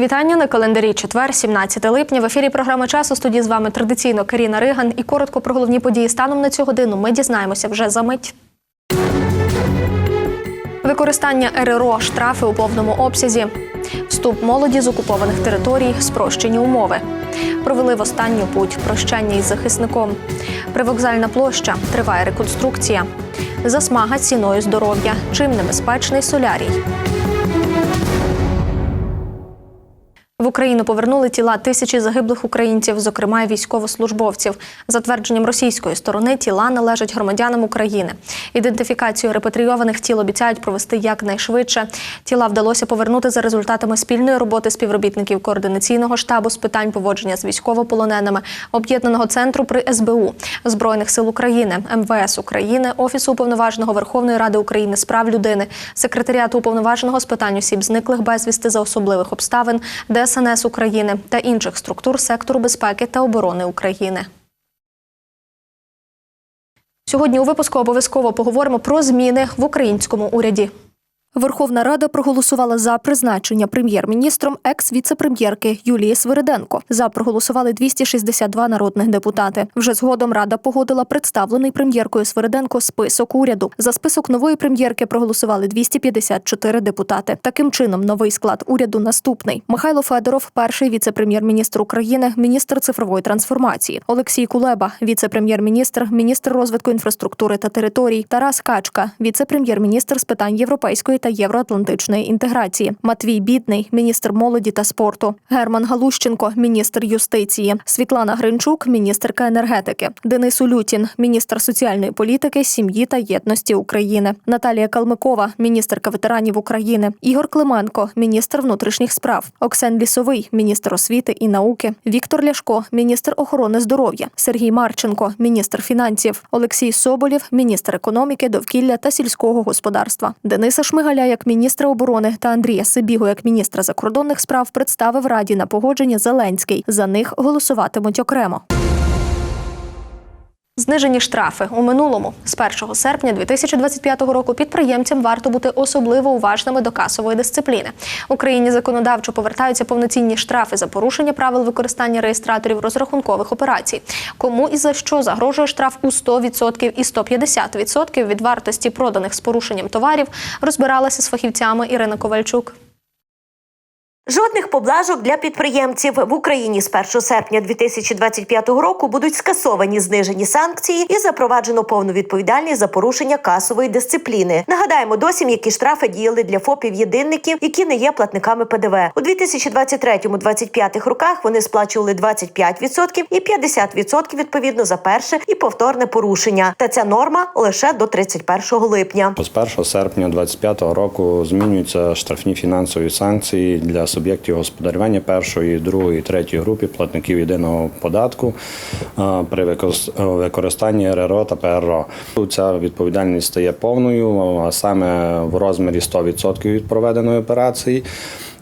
Вітання на календарі четвер, 17 липня. В ефірі програми час у студії з вами традиційно Каріна Риган. І коротко про головні події станом на цю годину ми дізнаємося вже за мить. Використання РРО, штрафи у повному обсязі, вступ молоді з окупованих територій, спрощені умови. Провели в останню путь прощання із захисником. Привокзальна площа триває реконструкція. Засмага ціною здоров'я. Чим небезпечний солярій. В Україну повернули тіла тисячі загиблих українців, зокрема й військовослужбовців. За твердженням російської сторони, тіла належать громадянам України. Ідентифікацію репатрійованих тіл обіцяють провести якнайшвидше. Тіла вдалося повернути за результатами спільної роботи співробітників координаційного штабу з питань поводження з військовополоненими, об'єднаного центру при СБУ, збройних сил України, МВС України, Офісу уповноваженого Верховної Ради України з прав людини, секретаріату уповноваженого з питань осіб зниклих безвісти за особливих обставин, ДСНС України та інших структур сектору безпеки та оборони України. Сьогодні у випуску обов'язково поговоримо про зміни в українському уряді. Верховна Рада проголосувала за призначення прем'єр-міністром екс-віце-прем'єрки Юлії Свириденко. За проголосували 262 народних депутати. Вже згодом Рада погодила представлений прем'єркою Свириденко список уряду. За список нової прем'єрки проголосували 254 депутати. Таким чином, новий склад уряду наступний: Михайло Федоров, перший віце-прем'єр-міністр України, міністр цифрової трансформації, Олексій Кулеба, віце-прем'єр-міністр, міністр розвитку інфраструктури та територій, Тарас Качка, віце-прем'єр-міністр з питань європейської та євроатлантичної інтеграції, Матвій Бідний, міністр молоді та спорту, Герман Галущенко, міністр юстиції, Світлана Гринчук, міністерка енергетики, Денис Улютін, міністр соціальної політики, сім'ї та єдності України, Наталія Калмикова, міністерка ветеранів України, Ігор Клименко, міністр внутрішніх справ, Оксен Лісовий, міністр освіти і науки, Віктор Ляшко, міністр охорони здоров'я, Сергій Марченко, міністр фінансів, Олексій Соболєв, міністр економіки, довкілля та сільського господарства, Дениса Шмигаля як міністра оборони та Андрія Сибігу як міністра закордонних справ представив Раді на погодження Зеленський. За них голосуватимуть окремо. Знижені штрафи у минулому з 1 серпня 2025 року підприємцям варто бути особливо уважними до касової дисципліни. Україні законодавчо повертаються повноцінні штрафи за порушення правил використання реєстраторів розрахункових операцій. Кому і за що загрожує штраф у 100% і 150% від вартості проданих з порушенням товарів, розбиралася з фахівцями Ірина Ковальчук. Жодних поблажок для підприємців в Україні з 1 серпня 2025 року будуть скасовані знижені санкції і запроваджено повну відповідальність за порушення касової дисципліни. Нагадаємо, досі які штрафи діяли для ФОПів єдинників, які не є платниками ПДВ. У 2023-2025 роках вони сплачували 25% і 50% відповідно за перше і повторне порушення. Та ця норма лише до 31 липня. З 1 серпня 2025 року змінюються штрафні фінансові санкції для суб'єктів господарювання першої, другої, третьої групи платників єдиного податку е, при викос- використанні РРО та ПРО. Ця відповідальність стає повною, а саме в розмірі 100% від проведеної операції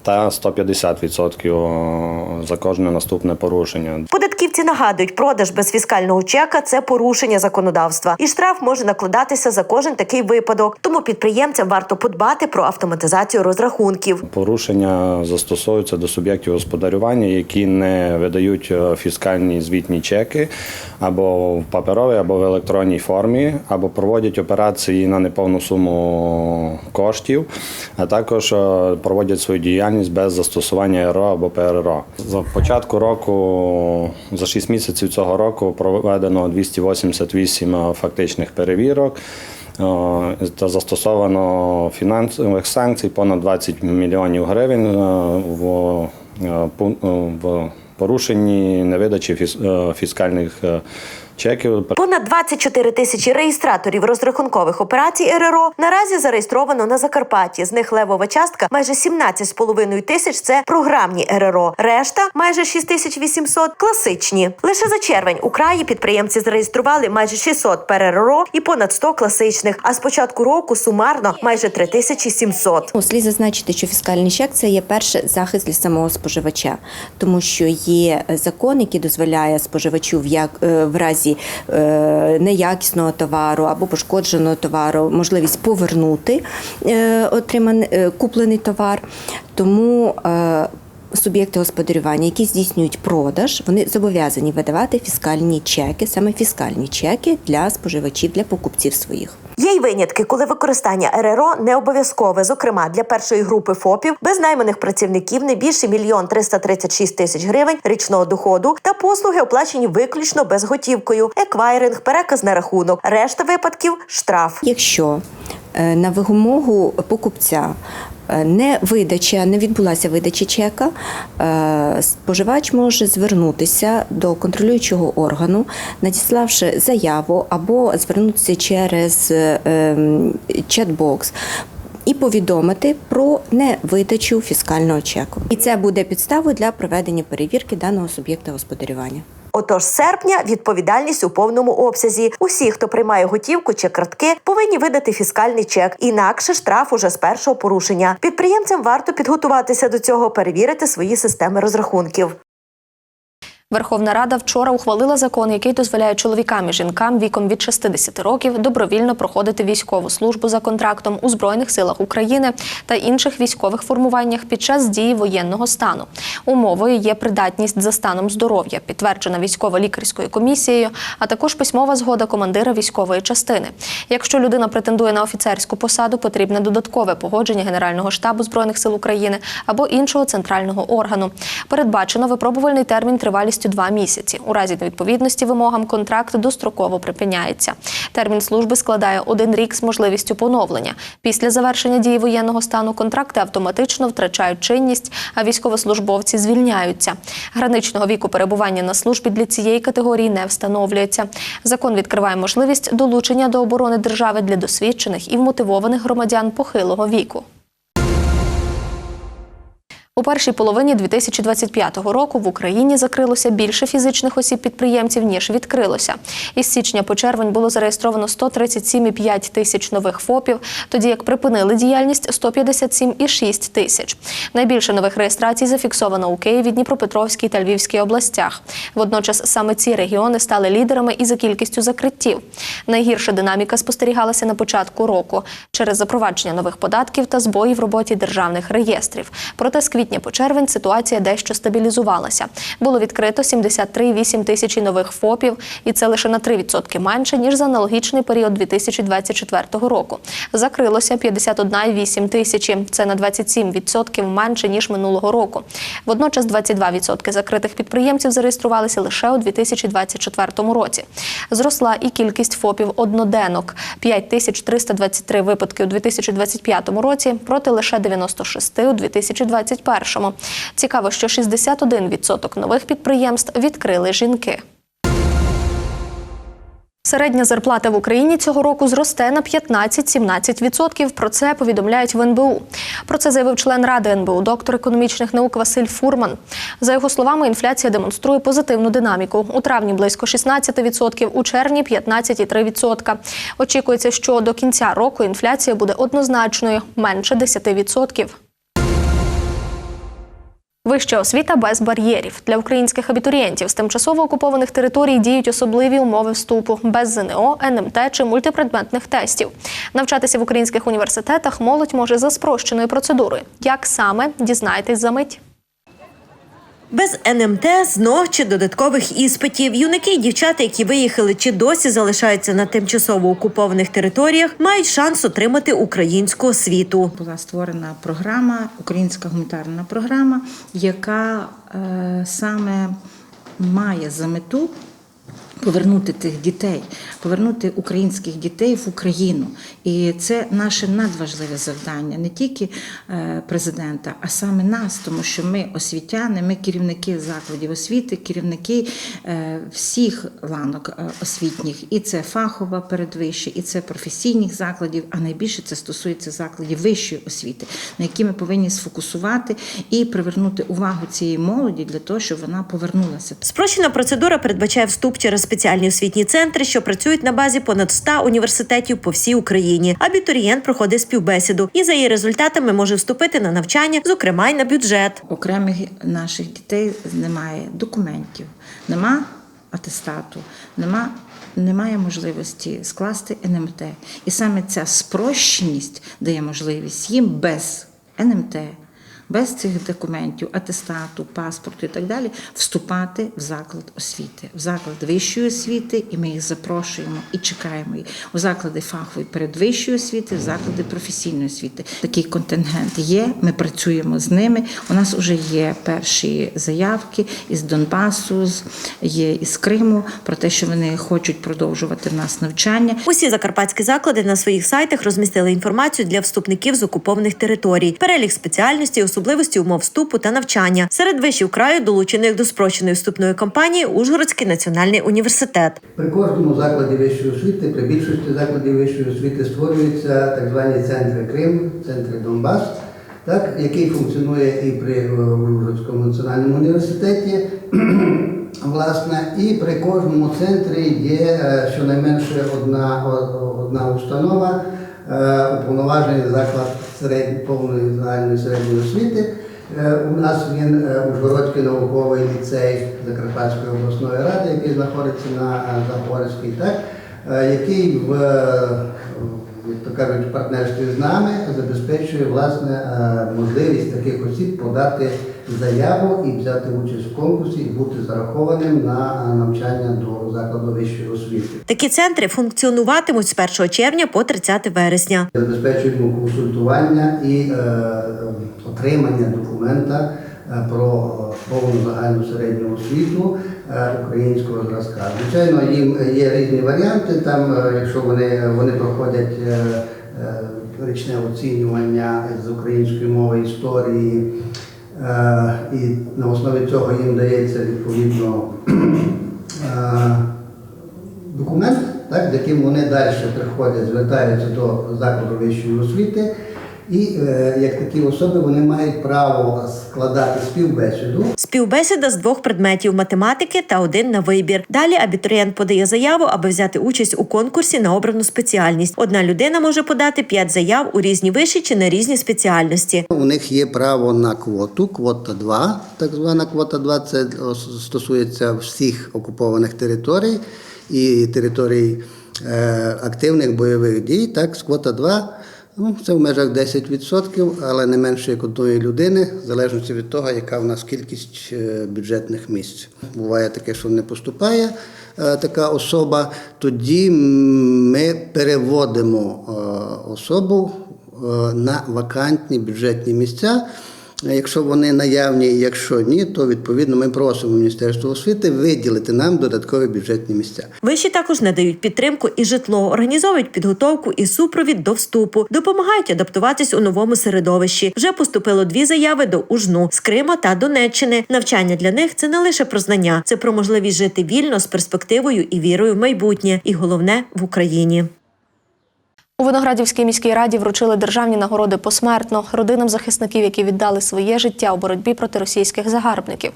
та 150% за кожне наступне порушення. Податківці нагадують, продаж без фіскального чека це порушення законодавства, і штраф може накладатися за кожен такий випадок. Тому підприємцям варто подбати про автоматизацію розрахунків. Порушення застосовуються до суб'єктів господарювання, які не видають е, фіскальні звітні чеки або в паперовій, або в електронній формі, або проводять операції на неповну суму коштів, а також е, проводять свою діяльність без застосування РО або ПРРО. За початку року, за 6 місяців цього року, проведено 288 фактичних перевірок. Е, Та застосовано фінансових санкцій понад 20 мільйонів гривень е, в, е, е, порушенні невидачі фіс- е, фіскальних е, чеків. Понад 24 тисячі реєстраторів розрахункових операцій РРО наразі зареєстровано на Закарпатті. З них левова частка майже 17,5 тисяч це програмні РРО. Решта майже 6800 – класичні. Лише за червень у краї підприємці зареєстрували майже 600 ПРРО і понад 100 класичних. А з початку року сумарно майже 3700. Ну, Слід зазначити, що фіскальний чек це є перший захист для самого споживача, тому що є закон, який дозволяє споживачу в як е, в разі е, неякісного товару або пошкодженого товару можливість повернути е, отриманий е, куплений товар. Тому Суб'єкти господарювання, які здійснюють продаж, вони зобов'язані видавати фіскальні чеки, саме фіскальні чеки для споживачів, для покупців своїх. Є й винятки, коли використання РРО не обов'язкове, зокрема для першої групи ФОПів без найманих працівників не більше мільйон 336 тисяч гривень річного доходу та послуги оплачені виключно безготівкою, еквайринг, переказ на рахунок. Решта випадків штраф. Якщо на вимогу покупця е, не видача, не відбулася видача чека, е, споживач може звернутися до контролюючого органу, надіславши заяву або звернутися через е, ем, чат-бокс. І повідомити про невидачу фіскального чеку, і це буде підставою для проведення перевірки даного суб'єкта господарювання. Отож, з серпня відповідальність у повному обсязі. Усі, хто приймає готівку чи картки, повинні видати фіскальний чек. Інакше штраф уже з першого порушення. Підприємцям варто підготуватися до цього, перевірити свої системи розрахунків. Верховна Рада вчора ухвалила закон, який дозволяє чоловікам і жінкам віком від 60 років добровільно проходити військову службу за контрактом у Збройних силах України та інших військових формуваннях під час дії воєнного стану. Умовою є придатність за станом здоров'я, підтверджена військово-лікарською комісією, а також письмова згода командира військової частини. Якщо людина претендує на офіцерську посаду, потрібне додаткове погодження Генерального штабу збройних сил України або іншого центрального органу. Передбачено випробувальний термін тривалістю два місяці. У разі невідповідності вимогам контракт достроково припиняється. Термін служби складає один рік з можливістю поновлення. Після завершення дії воєнного стану контракти автоматично втрачають чинність, а військовослужбовці звільняються. Граничного віку перебування на службі для цієї категорії не встановлюється. Закон відкриває можливість долучення до оборони держави для досвідчених і вмотивованих громадян похилого віку. У першій половині 2025 року в Україні закрилося більше фізичних осіб-підприємців, ніж відкрилося. Із січня по червень було зареєстровано 137,5 тисяч нових ФОПів, тоді як припинили діяльність 157,6 тисяч. Найбільше нових реєстрацій зафіксовано у Києві, Дніпропетровській та Львівській областях. Водночас саме ці регіони стали лідерами і за кількістю закриттів. Найгірша динаміка спостерігалася на початку року через запровадження нових податків та збої в роботі державних реєстрів. Проте з квітня по червень ситуація дещо стабілізувалася. Було відкрито 73,8 тисячі нових ФОПів, і це лише на 3% менше ніж за аналогічний період 2024 року. Закрилося 51,8 тисячі. Це на 27% менше ніж минулого року. Водночас 22% закритих підприємців зареєструвалися лише у 2024 році. Зросла і кількість ФОПів одноденок 5323 випадки у 2025 році проти лише 96 у 2021. Цікаво, що 61% нових підприємств відкрили жінки. Середня зарплата в Україні цього року зросте на 15-17%. Про це повідомляють в НБУ. Про це заявив член ради НБУ, доктор економічних наук Василь Фурман. За його словами, інфляція демонструє позитивну динаміку. У травні близько 16%, у червні 15,3%. Очікується, що до кінця року інфляція буде однозначною менше 10%. Вища освіта без бар'єрів для українських абітурієнтів з тимчасово окупованих територій діють особливі умови вступу без ЗНО, НМТ чи мультипредметних тестів. Навчатися в українських університетах молодь може за спрощеною процедурою. Як саме дізнайтесь за мить? Без НМТ, ЗНО чи додаткових іспитів юнаки і дівчата, які виїхали чи досі залишаються на тимчасово окупованих територіях, мають шанс отримати українську освіту. була створена програма, українська гуманітарна програма, яка е, саме має за мету повернути тих дітей, повернути українських дітей в Україну. І це наше надважливе завдання не тільки е, президента, а саме нас, тому що ми освітяни, ми керівники закладів освіти, керівники е, всіх ланок е, освітніх, і це фахова передвища, і це професійних закладів, а найбільше це стосується закладів вищої освіти, на які ми повинні сфокусувати і привернути увагу цієї молоді для того, щоб вона повернулася. Спрощена процедура передбачає вступ через спеціальні освітні центри, що працюють на базі понад 100 університетів по всій Україні. Абітурієнт проходить співбесіду і за її результатами може вступити на навчання, зокрема й на бюджет. окремих наших дітей немає документів, нема атестату, нема, немає можливості скласти НМТ. І саме ця спрощеність дає можливість їм без НМТ, без цих документів, атестату, паспорту і так далі, вступати в заклад освіти, в заклад вищої освіти, і ми їх запрошуємо і чекаємо їх у заклади фахової передвищої освіти, в заклади професійної освіти. Такий контингент є. Ми працюємо з ними. У нас вже є перші заявки із Донбасу, є із Криму про те, що вони хочуть продовжувати в нас навчання. Усі закарпатські заклади на своїх сайтах розмістили інформацію для вступників з окупованих територій, перелік спеціальностей, особливості умов вступу та навчання. Серед вишів краю долучених до спрощеної вступної кампанії Ужгородський національний університет. При кожному закладі вищої освіти, при більшості закладів вищої освіти створюються так звані центри Крим, центри Донбас, так, який функціонує і при е, Ужгородському національному університеті. Власне, і при кожному центрі є е, щонайменше одна, одна установа, е, уповноважений заклад середньої повної загальної середньої освіти. Е, У нас він е, Ужгородський науковий ліцей Закарпатської обласної ради, який знаходиться на Запорізькій, Загорській, так, е, який в, е, то кажуть, партнерстві з нами забезпечує власне е, можливість таких осіб подати заяву і взяти участь в конкурсі і бути зарахованим на е, навчання до закладу вищої освіти. Такі центри функціонуватимуть з 1 червня по 30 вересня. Забезпечуємо консультування і е, отримання документа е, про повну загальну середню освіту е, українського зразка. Звичайно, їм є різні варіанти. Там, якщо вони, вони проходять річне оцінювання з української мови історії, і на основі цього їм дається відповідно. е, документ, так, з яким вони далі приходять, звертаються до закладу вищої освіти, і е, як такі особи вони мають право складати співбесіду Співбесіда з двох предметів математики та один на вибір. Далі абітурієнт подає заяву, аби взяти участь у конкурсі на обрану спеціальність. Одна людина може подати п'ять заяв у різні виші чи на різні спеціальності. У них є право на квоту, квота 2, так звана квота 2, це стосується всіх окупованих територій і територій е, активних бойових дій. Так, з квота 2, ну, це в межах 10%, але не менше як одної людини, в залежності від того, яка в нас кількість е, бюджетних місць. Буває таке, що не поступає е, така особа, тоді ми переводимо е, особу на вакантні бюджетні місця. Якщо вони наявні, якщо ні, то відповідно ми просимо Міністерство освіти виділити нам додаткові бюджетні місця. Виші також надають підтримку і житло, організовують підготовку і супровід до вступу, допомагають адаптуватись у новому середовищі. Вже поступило дві заяви до УЖНУ з Крима та Донеччини. Навчання для них це не лише про знання, це про можливість жити вільно з перспективою і вірою в майбутнє, і головне в Україні. У Виноградівській міській раді вручили державні нагороди посмертно родинам захисників, які віддали своє життя у боротьбі проти російських загарбників.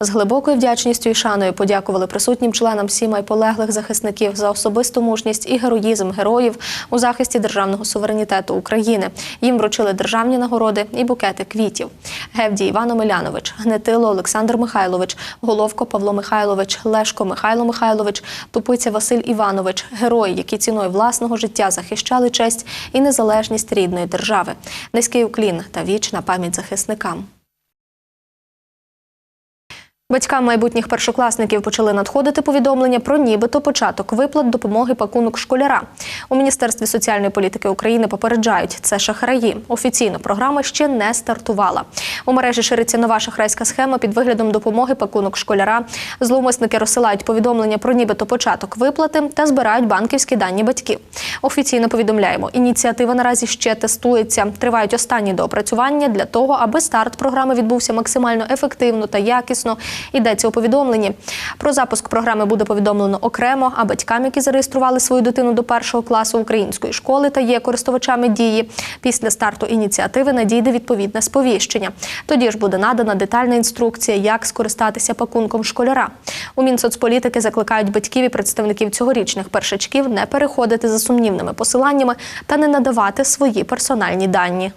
З глибокою вдячністю і шаною подякували присутнім членам сімей полеглих захисників за особисту мужність і героїзм героїв у захисті державного суверенітету України. Їм вручили державні нагороди і букети квітів. Гевдій Іван Омелянович, Гнетило Олександр Михайлович, Головко Павло Михайлович, Лешко Михайло Михайлович, Тупиця Василь Іванович герої, які ціною власного життя захищали честь і незалежність рідної держави. Низький уклін та вічна пам'ять захисникам. Батькам майбутніх першокласників почали надходити повідомлення про нібито початок виплат допомоги пакунок школяра. У Міністерстві соціальної політики України попереджають, це шахраї. Офіційно програма ще не стартувала. У мережі шириться нова шахрайська схема під виглядом допомоги пакунок школяра. Зловмисники розсилають повідомлення про нібито початок виплати та збирають банківські дані батьків. Офіційно повідомляємо, ініціатива наразі ще тестується. Тривають останні доопрацювання для того, аби старт програми відбувся максимально ефективно та якісно. Йдеться у повідомленні. Про запуск програми буде повідомлено окремо, а батькам, які зареєстрували свою дитину до першого класу української школи та є користувачами дії. Після старту ініціативи надійде відповідне сповіщення. Тоді ж буде надана детальна інструкція, як скористатися пакунком школяра. У Мінсоцполітики закликають батьків і представників цьогорічних першачків не переходити за сумнівними посиланнями та не надавати свої персональні дані.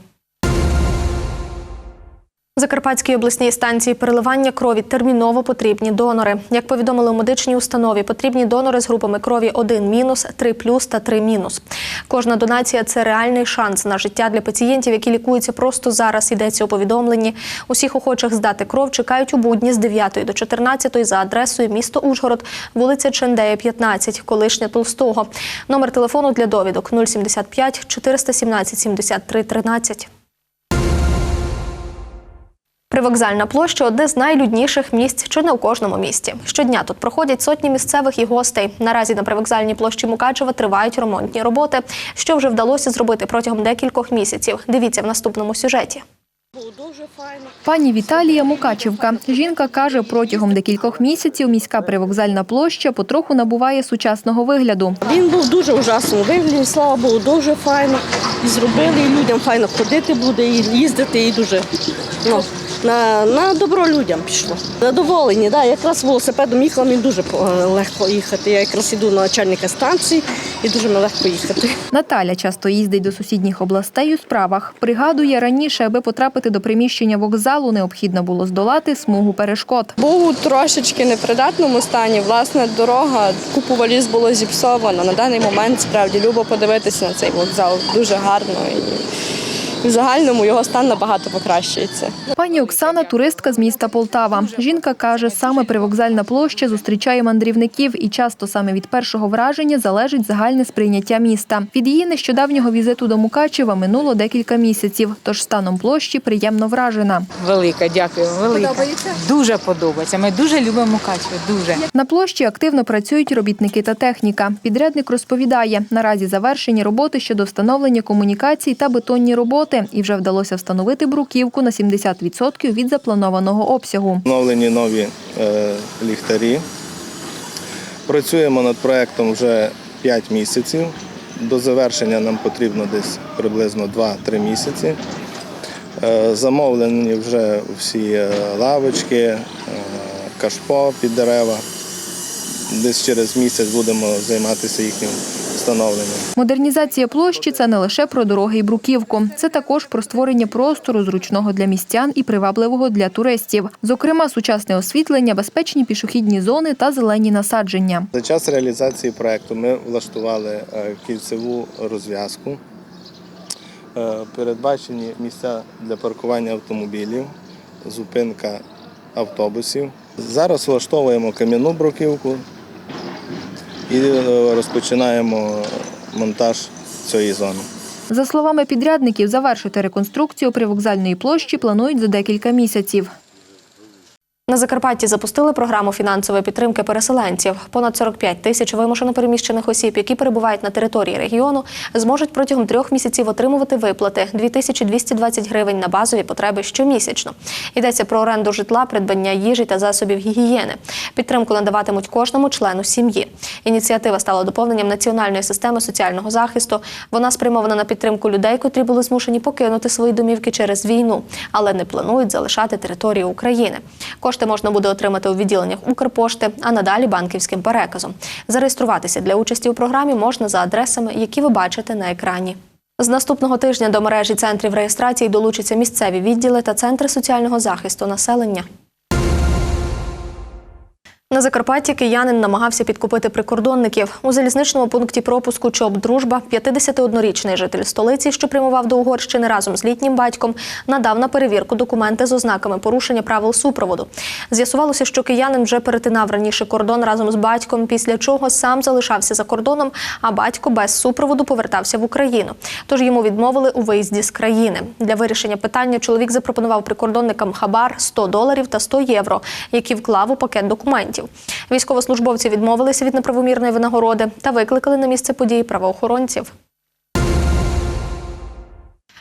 Закарпатській обласній станції переливання крові терміново потрібні донори. Як повідомили у медичній установі, потрібні донори з групами крові 1 3 та 3 Кожна донація це реальний шанс на життя для пацієнтів, які лікуються просто зараз. Йдеться у повідомленні. Усіх охочих здати кров чекають у будні з 9 до 14 за адресою місто Ужгород, вулиця Чендея, 15, колишня Толстого. Номер телефону для довідок 075 417 73 13. Привокзальна площа одне з найлюдніших місць чи не у кожному місті. Щодня тут проходять сотні місцевих і гостей. Наразі на привокзальній площі Мукачева тривають ремонтні роботи, що вже вдалося зробити протягом декількох місяців. Дивіться в наступному сюжеті. Пані Віталія Мукачівка. Жінка каже, протягом декількох місяців міська привокзальна площа потроху набуває сучасного вигляду. Він був дуже ужасно вигляді, слава Богу, дуже файно. І зробили, і людям файно ходити буде, і їздити, і дуже ну, на, на добро людям пішло. Задоволені, да. якраз велосипедом їхала, мені дуже легко їхати. Я якраз іду на начальника станції і дуже мені легко їхати. Наталя часто їздить до сусідніх областей у справах. Пригадує, раніше, аби потрапити до приміщення вокзалу, необхідно було здолати смугу перешкод. Був у трошечки непридатному стані. Власне, дорога, купу валіз було зіпсовано. На даний момент справді любо подивитися на цей вокзал. Дуже гарно і в загальному його стан набагато покращується. Пані Оксана туристка з міста Полтава. Жінка каже, саме привокзальна площа зустрічає мандрівників і часто саме від першого враження залежить загальне сприйняття міста. Від її нещодавнього візиту до Мукачева минуло декілька місяців, тож станом площі приємно вражена. Велика, дякую. Велика. Подобається? Дуже подобається. Ми дуже любимо Мукачево, дуже. На площі активно працюють робітники та техніка. Підрядник розповідає, наразі завершені роботи щодо встановлення комунікацій та бетонні роботи, і вже вдалося встановити бруківку на 70% від запланованого обсягу. Встановлені нові е, ліхтарі. Працюємо над проектом вже 5 місяців. До завершення нам потрібно десь приблизно 2-3 місяці. Е, замовлені вже всі е, лавочки, е, кашпо під дерева. Десь через місяць будемо займатися їхнім встановленням. Модернізація площі це не лише про дороги і бруківку, це також про створення простору зручного для містян і привабливого для туристів. Зокрема, сучасне освітлення, безпечні пішохідні зони та зелені насадження. За час реалізації проекту ми влаштували е, кільцеву розв'язку. Е, Передбачені місця для паркування автомобілів, зупинка автобусів. Зараз влаштовуємо кам'яну бруківку і е, розпочинаємо монтаж цієї зони. За словами підрядників, завершити реконструкцію привокзальної площі планують за декілька місяців. На Закарпатті запустили програму фінансової підтримки переселенців. Понад 45 тисяч вимушено переміщених осіб, які перебувають на території регіону, зможуть протягом трьох місяців отримувати виплати 2220 гривень на базові потреби щомісячно. Йдеться про оренду житла, придбання їжі та засобів гігієни. Підтримку надаватимуть кожному члену сім'ї. Ініціатива стала доповненням національної системи соціального захисту. Вона спрямована на підтримку людей, котрі були змушені покинути свої домівки через війну, але не планують залишати територію України. Кошти можна буде отримати у відділеннях Укрпошти, а надалі банківським переказом. Зареєструватися для участі у програмі можна за адресами, які ви бачите на екрані. З наступного тижня до мережі центрів реєстрації долучаться місцеві відділи та центри соціального захисту населення. На Закарпатті киянин намагався підкупити прикордонників. У залізничному пункті пропуску ЧОП Дружба 51-річний житель столиці, що прямував до Угорщини разом з літнім батьком, надав на перевірку документи з ознаками порушення правил супроводу. З'ясувалося, що киянин вже перетинав раніше кордон разом з батьком, після чого сам залишався за кордоном, а батько без супроводу повертався в Україну. Тож йому відмовили у виїзді з країни. Для вирішення питання чоловік запропонував прикордонникам хабар 100 доларів та 100 євро, які вклав у пакет документів. Військовослужбовці відмовилися від неправомірної винагороди та викликали на місце події правоохоронців.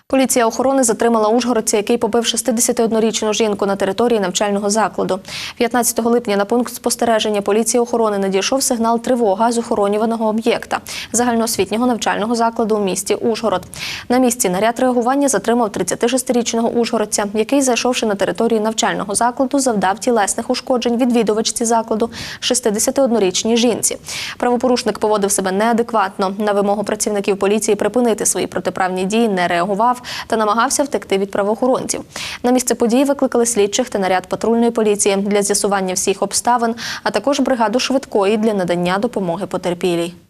Поліція охорони затримала ужгородця, який побив 61-річну жінку на території навчального закладу. 15 липня на пункт спостереження поліції охорони надійшов сигнал тривога з охоронюваного об'єкта загальноосвітнього навчального закладу у місті Ужгород. На місці наряд реагування затримав 36-річного ужгородця, який, зайшовши на територію навчального закладу, завдав тілесних ушкоджень відвідувачці закладу 61-річній жінці. Правопорушник поводив себе неадекватно. На вимогу працівників поліції припинити свої протиправні дії не реагував впав та намагався втекти від правоохоронців. На місце події викликали слідчих та наряд патрульної поліції для з'ясування всіх обставин, а також бригаду швидкої для надання допомоги потерпілій.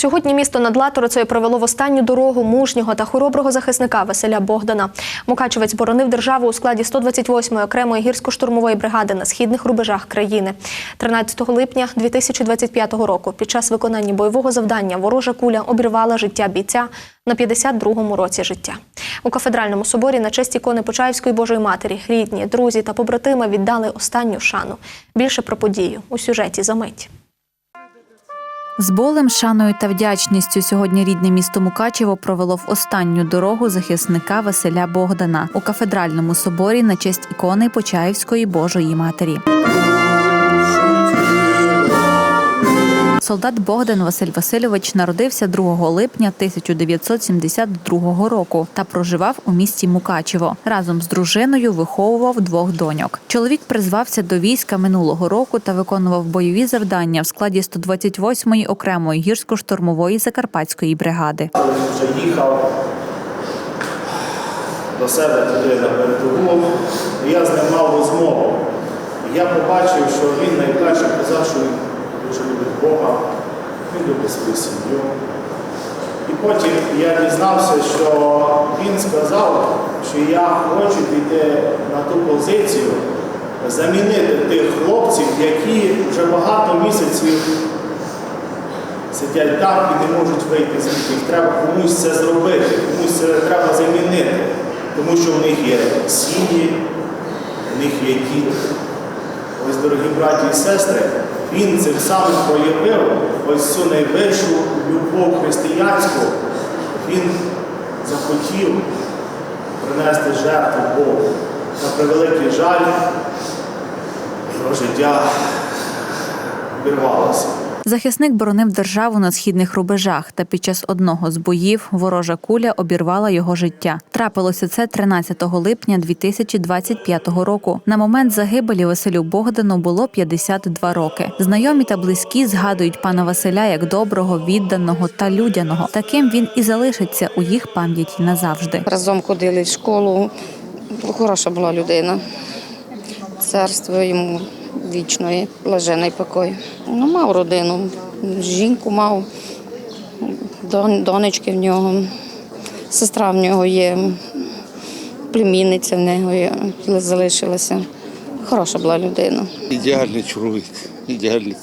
Сьогодні місто над Латорицею провело в останню дорогу мужнього та хороброго захисника Василя Богдана. Мукачевець боронив державу у складі 128-ї окремої гірсько-штурмової бригади на східних рубежах країни. 13 липня 2025 року під час виконання бойового завдання ворожа куля обірвала життя бійця на 52-му році життя. У кафедральному соборі на честь ікони Почаївської Божої Матері рідні, друзі та побратими віддали останню шану. Більше про подію у сюжеті за мить. З болем, шаною та вдячністю сьогодні рідне місто Мукачево провело в останню дорогу захисника Василя Богдана у кафедральному соборі на честь ікони Почаївської Божої Матері. Солдат Богдан Василь Васильович народився 2 липня 1972 року та проживав у місті Мукачево. Разом з дружиною виховував двох доньок. Чоловік призвався до війська минулого року та виконував бойові завдання в складі 128-ї окремої гірсько-штурмової закарпатської бригади. вже їхав до себе туди на передову, я з ним мав розмову. Я побачив, що він найперше казав, що він Бога, він любить свою сім'ю. І потім я дізнався, що він сказав, що я хочу піти на ту позицію, замінити тих хлопців, які вже багато місяців сидять там і не можуть вийти звідти. Їх треба комусь це зробити, комусь це треба замінити, тому що в них є сім'ї, в них є діти. Ось, дорогі браті і сестри, він цим самим проявив ось цю найвищу любов християнську. Він захотів принести жертву Богу. На превеликий жаль, його життя обірвалося. Захисник боронив державу на східних рубежах, та під час одного з боїв ворожа куля обірвала його життя. Трапилося це 13 липня 2025 року. На момент загибелі Василю Богдану було 52 роки. Знайомі та близькі згадують пана Василя як доброго, відданого та людяного. Таким він і залишиться у їх пам'яті назавжди. Разом ходили в школу. Хороша була людина. Царство йому вічної, блажений покой. Ну, мав родину, жінку мав, донечки в нього, сестра в нього є, племінниця в нього є, залишилася. Хороша була людина. Ідеальний чоловік, ідеальний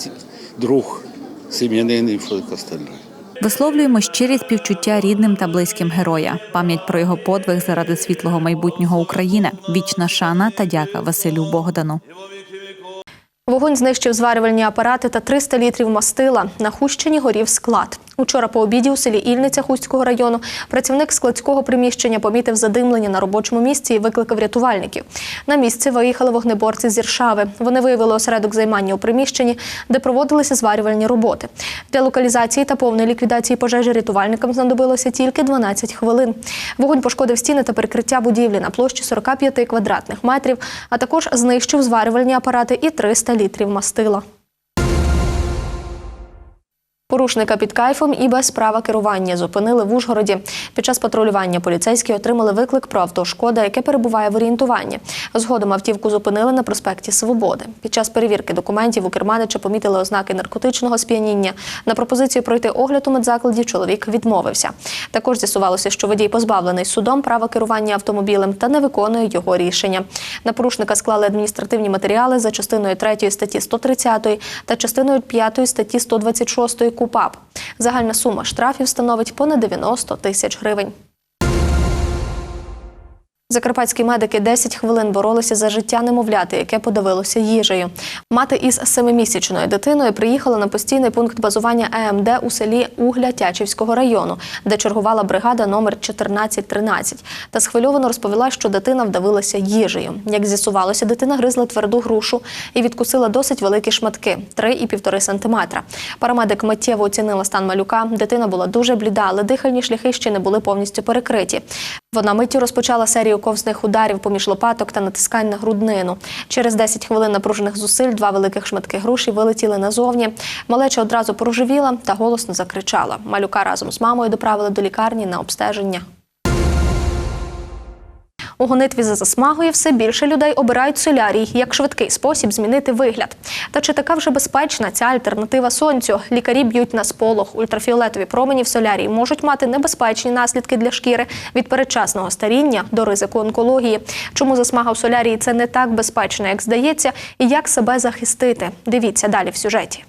друг, сім'янин і все остальне. Висловлюємо щирі співчуття рідним та близьким героя. Пам'ять про його подвиг заради світлого майбутнього України. Вічна шана та дяка Василю Богдану. Вогонь знищив зварювальні апарати та 300 літрів мастила. На Хущині горів склад. Учора по обіді у селі Ільниця Хуського району працівник складського приміщення помітив задимлення на робочому місці і викликав рятувальників. На місце виїхали вогнеборці з Іршави. Вони виявили осередок займання у приміщенні, де проводилися зварювальні роботи. Для локалізації та повної ліквідації пожежі рятувальникам знадобилося тільки 12 хвилин. Вогонь пошкодив стіни та перекриття будівлі на площі 45 квадратних метрів, а також знищив зварювальні апарати і 300 літрів мастила. Порушника під кайфом і без права керування зупинили в Ужгороді. Під час патрулювання поліцейські отримали виклик про авто «Шкода», яке перебуває в орієнтуванні. Згодом автівку зупинили на проспекті Свободи. Під час перевірки документів у керманича помітили ознаки наркотичного сп'яніння. На пропозицію пройти огляд у медзакладі чоловік відмовився. Також з'ясувалося, що водій позбавлений судом права керування автомобілем та не виконує його рішення. На порушника склали адміністративні матеріали за частиною 3 статті 130 та частиною 5 статті 126 КУПАП. Загальна сума штрафів становить понад 90 тисяч гривень. Закарпатські медики 10 хвилин боролися за життя немовляти, яке подавилося їжею. Мати із семимісячною дитиною приїхала на постійний пункт базування ЕМД у селі Угля Тячівського району, де чергувала бригада номер 1413. Та схвильовано розповіла, що дитина вдавилася їжею. Як з'ясувалося, дитина гризла тверду грушу і відкусила досить великі шматки 3,5 сантиметра. Парамедик миттєво оцінила стан малюка. Дитина була дуже бліда, але дихальні шляхи ще не були повністю перекриті. Вона миттю розпочала серію ковзних ударів поміж лопаток та натискань на груднину. Через 10 хвилин напружених зусиль два великих шматки груші вилетіли назовні. Малеча одразу порожевіла та голосно закричала. Малюка разом з мамою доправили до лікарні на обстеження. У гонитві за засмагою все більше людей обирають солярій як швидкий спосіб змінити вигляд. Та чи така вже безпечна ця альтернатива сонцю? Лікарі б'ють на сполох. Ультрафіолетові промені в солярії можуть мати небезпечні наслідки для шкіри від передчасного старіння до ризику онкології. Чому засмага в солярії це не так безпечно, як здається, і як себе захистити? Дивіться далі в сюжеті.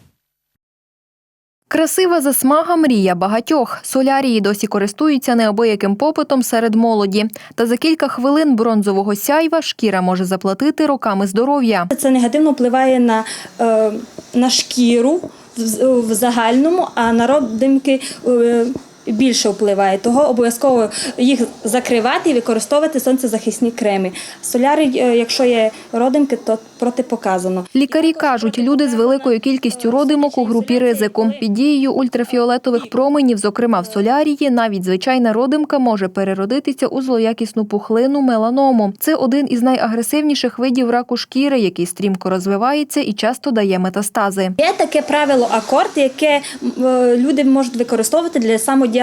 Красива засмага мрія багатьох. Солярії досі користуються неабияким попитом серед молоді. Та за кілька хвилин бронзового сяйва шкіра може заплатити роками здоров'я. Це негативно впливає на, е, на шкіру в, загальному, а на родимки е, більше впливає. Того обов'язково їх закривати і використовувати сонцезахисні креми. Соляри, е, якщо є родимки, то протипоказано. Лікарі кажуть, люди з великою кількістю родимок у групі ризику. Під дією ультрафіолетових променів, зокрема в солярії, навіть звичайна родимка може переродитися у злоякісну пухлину меланому. Це один із найагресивніших видів раку шкіри, який стрімко розвивається і часто дає метастази. Є таке правило акорд, яке е, люди можуть використовувати для самодіагностики.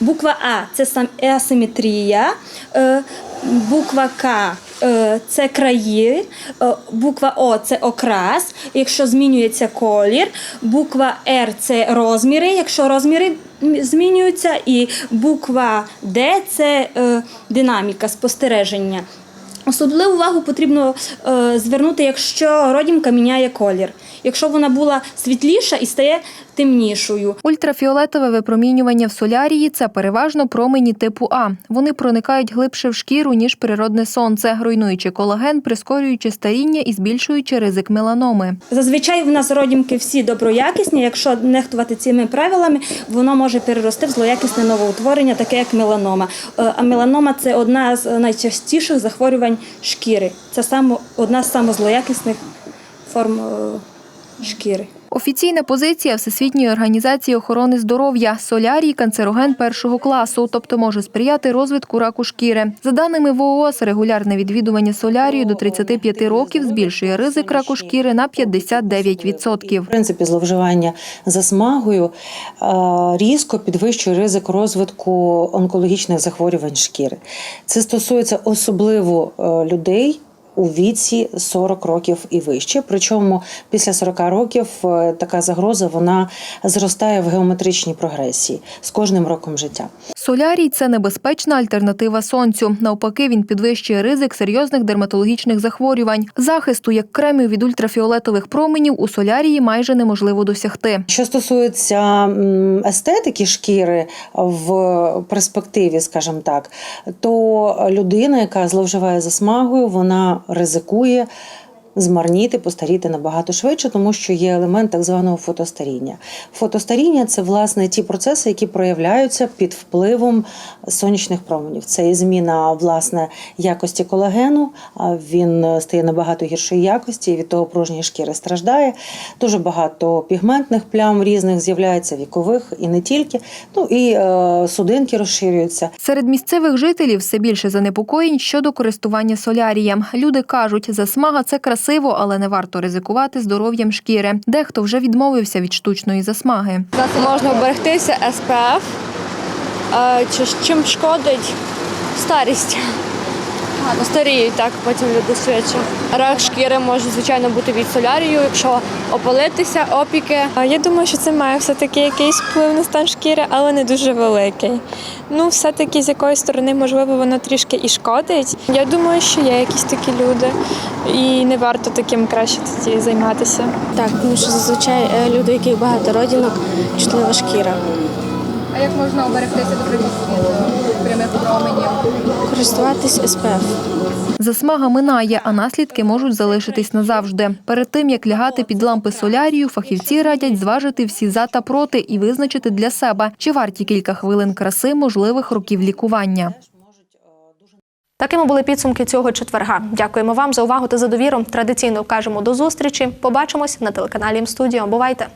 Буква А це сам асиметрія, е, буква К. е, Це краї, е, буква О це окрас, якщо змінюється колір, буква Р це розміри, якщо розміри змінюються, і буква Д це динаміка спостереження. Особливу увагу потрібно е, звернути, якщо родімка міняє колір. Якщо вона була світліша і стає темнішою. Ультрафіолетове випромінювання в солярії це переважно промені типу А. Вони проникають глибше в шкіру, ніж природне сонце, руйнуючи колаген, прискорюючи старіння і збільшуючи ризик меланоми. Зазвичай в нас родімки всі доброякісні. Якщо нехтувати цими правилами, воно може перерости в злоякісне новоутворення, таке як меланома. Е, А меланома це одна з найчастіших захворювань шкіри. Це само, одна з самозлоякісних форм е, шкіри. Офіційна позиція Всесвітньої організації охорони здоров'я солярій канцероген першого класу, тобто може сприяти розвитку раку шкіри. За даними ВООЗ, регулярне відвідування солярію до 35 років збільшує ризик раку шкіри на 59%. В принципі, зловживання засмагою е, різко підвищує ризик розвитку онкологічних захворювань шкіри. Це стосується особливо е, людей. У віці 40 років і вище. Причому після 40 років е, така загроза вона зростає в геометричній прогресії з кожним роком життя. Солярій це небезпечна альтернатива сонцю. Навпаки, він підвищує ризик серйозних дерматологічних захворювань. Захисту як кремів від ультрафіолетових променів у солярії майже неможливо досягти. Що стосується естетики шкіри в перспективі, скажімо так, то людина, яка зловживає засмагою, вона ризикує. Змарніти, постаріти набагато швидше, тому що є елемент так званого фотостаріння. Фотостаріння це власне ті процеси, які проявляються під впливом сонячних променів. Це і зміна власне якості колагену. Він стає набагато гіршої якості, і від того пружньої шкіри страждає. Дуже багато пігментних плям різних з'являється вікових і не тільки. Ну і е, судинки розширюються. Серед місцевих жителів все більше занепокоєнь щодо користування солярієм. Люди кажуть, засмага це красиво, але не варто ризикувати здоров'ям шкіри. Дехто вже відмовився від штучної засмаги. Можна оберегтися СПФ. Чи чим шкодить старість? Ну, Старіють так, потім люди швидше. Рак шкіри може, звичайно, бути від солярію, якщо опалитися, опіки. Я думаю, що це має все-таки якийсь вплив на стан шкіри, але не дуже великий. Ну, все-таки з якоїсь сторони, можливо, воно трішки і шкодить. Я думаю, що є якісь такі люди, і не варто таким краще тоді займатися. Так, тому що зазвичай е, люди, яких багато родинок, чутлива шкіра. А як можна оберегтися до прямих променів? Користуватись СПФ. Засмага минає, а наслідки можуть залишитись назавжди. Перед тим як лягати під лампи солярію, фахівці радять зважити всі за та проти і визначити для себе, чи варті кілька хвилин краси можливих років лікування. Такими були підсумки цього четверга. Дякуємо вам за увагу та за довіру. Традиційно кажемо до зустрічі. Побачимось на телеканалі М-студіо. Бувайте!